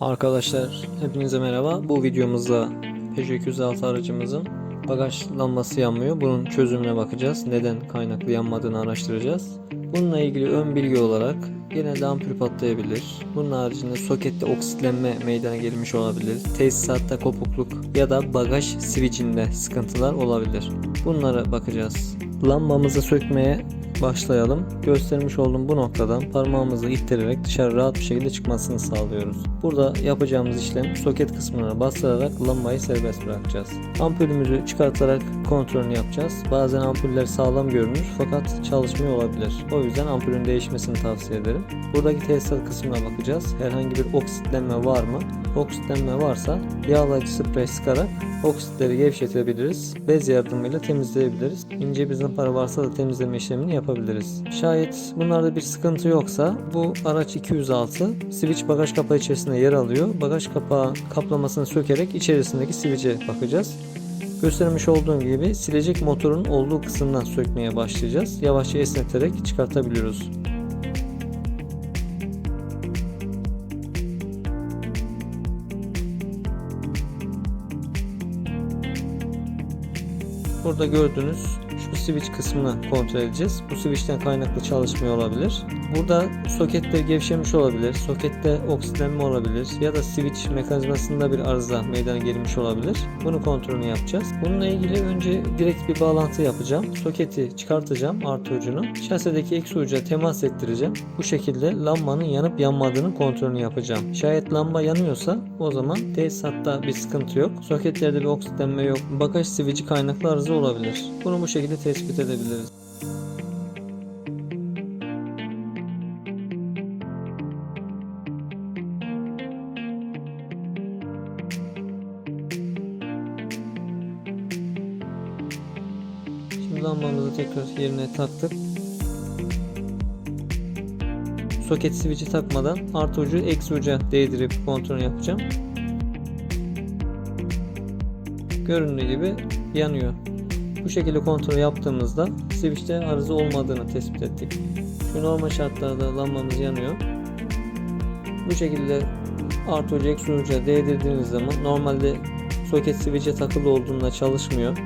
Arkadaşlar hepinize merhaba. Bu videomuzda Peugeot 206 aracımızın bagaj lambası yanmıyor. Bunun çözümüne bakacağız. Neden kaynaklı yanmadığını araştıracağız. Bununla ilgili ön bilgi olarak genelde ampul patlayabilir. Bunun haricinde sokette oksitlenme meydana gelmiş olabilir. Tesisatta kopukluk ya da bagaj switchinde sıkıntılar olabilir. Bunlara bakacağız. Lambamızı sökmeye başlayalım. Göstermiş olduğum bu noktadan parmağımızı ittirerek dışarı rahat bir şekilde çıkmasını sağlıyoruz. Burada yapacağımız işlem soket kısmına bastırarak lambayı serbest bırakacağız. Ampulümüzü çıkartarak kontrolünü yapacağız. Bazen ampuller sağlam görünür fakat çalışmıyor olabilir. O yüzden ampulün değişmesini tavsiye ederim. Buradaki tesisat kısmına bakacağız. Herhangi bir oksitlenme var mı? Oksitlenme varsa yağlayıcı sprey sıkarak oksitleri gevşetebiliriz. Bez yardımıyla temizleyebiliriz. İnce bir zımpara varsa da temizleme işlemini yapabiliriz. Şayet bunlarda bir sıkıntı yoksa bu araç 206 switch bagaj kapağı içerisinde yer alıyor. Bagaj kapağı kaplamasını sökerek içerisindeki switch'e bakacağız. Göstermiş olduğum gibi silecek motorun olduğu kısımdan sökmeye başlayacağız. Yavaşça esneterek çıkartabiliyoruz. Burada gördüğünüz switch kısmını kontrol edeceğiz. Bu switch'ten kaynaklı çalışmıyor olabilir. Burada soketler gevşemiş olabilir. Sokette oksitlenme olabilir. Ya da switch mekanizmasında bir arıza meydana gelmiş olabilir. Bunu kontrolünü yapacağız. Bununla ilgili önce direkt bir bağlantı yapacağım. Soketi çıkartacağım artı ucunu. Şasedeki eksi uca temas ettireceğim. Bu şekilde lambanın yanıp yanmadığının kontrolünü yapacağım. Şayet lamba yanıyorsa o zaman tesisatta bir sıkıntı yok. Soketlerde bir oksitlenme yok. Bagaj switch'i kaynaklı arıza olabilir. Bunu bu şekilde tespit edebiliriz. Şimdi lambamızı tekrar yerine taktık. Soket switch'i takmadan artı ucu eksi uca değdirip kontrol yapacağım. Göründüğü gibi yanıyor. Bu şekilde kontrol yaptığımızda switch'te arıza olmadığını tespit ettik. Şu normal şartlarda lambamız yanıyor. Bu şekilde artı ucu eksi uca değdirdiğiniz zaman normalde soket switch'e takılı olduğunda çalışmıyor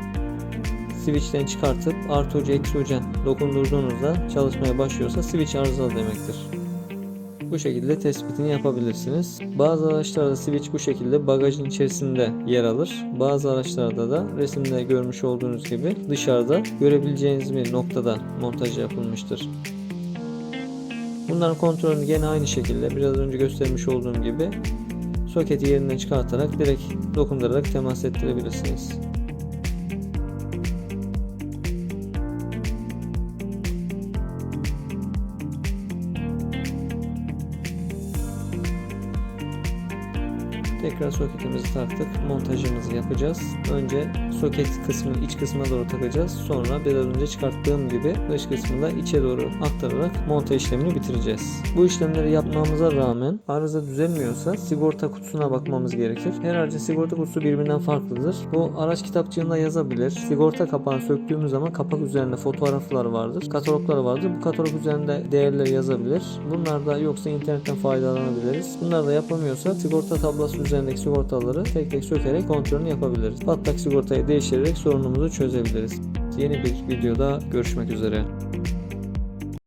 switch'ten çıkartıp artı ucu eksi uca dokundurduğunuzda çalışmaya başlıyorsa switch arızalı demektir. Bu şekilde tespitini yapabilirsiniz. Bazı araçlarda switch bu şekilde bagajın içerisinde yer alır. Bazı araçlarda da resimde görmüş olduğunuz gibi dışarıda görebileceğiniz bir noktada montaj yapılmıştır. Bunların kontrolünü gene aynı şekilde biraz önce göstermiş olduğum gibi soketi yerinden çıkartarak direkt dokundurarak temas ettirebilirsiniz. Tekrar soketimizi taktık. Montajımızı yapacağız. Önce soket kısmını iç kısmına doğru takacağız. Sonra biraz önce çıkarttığım gibi dış kısmında içe doğru aktararak montaj işlemini bitireceğiz. Bu işlemleri yapmamıza rağmen arıza düzelmiyorsa sigorta kutusuna bakmamız gerekir. Her aracın sigorta kutusu birbirinden farklıdır. Bu araç kitapçığında yazabilir. Sigorta kapağını söktüğümüz zaman kapak üzerinde fotoğraflar vardır. Kataloglar vardır. Bu katalog üzerinde değerleri yazabilir. Bunlar da yoksa internetten faydalanabiliriz. Bunlar da yapamıyorsa sigorta tablosu üzerindeki sigortaları tek tek sökerek kontrolünü yapabiliriz. Patlak sigortayı değiştirerek sorunumuzu çözebiliriz. Yeni bir videoda görüşmek üzere.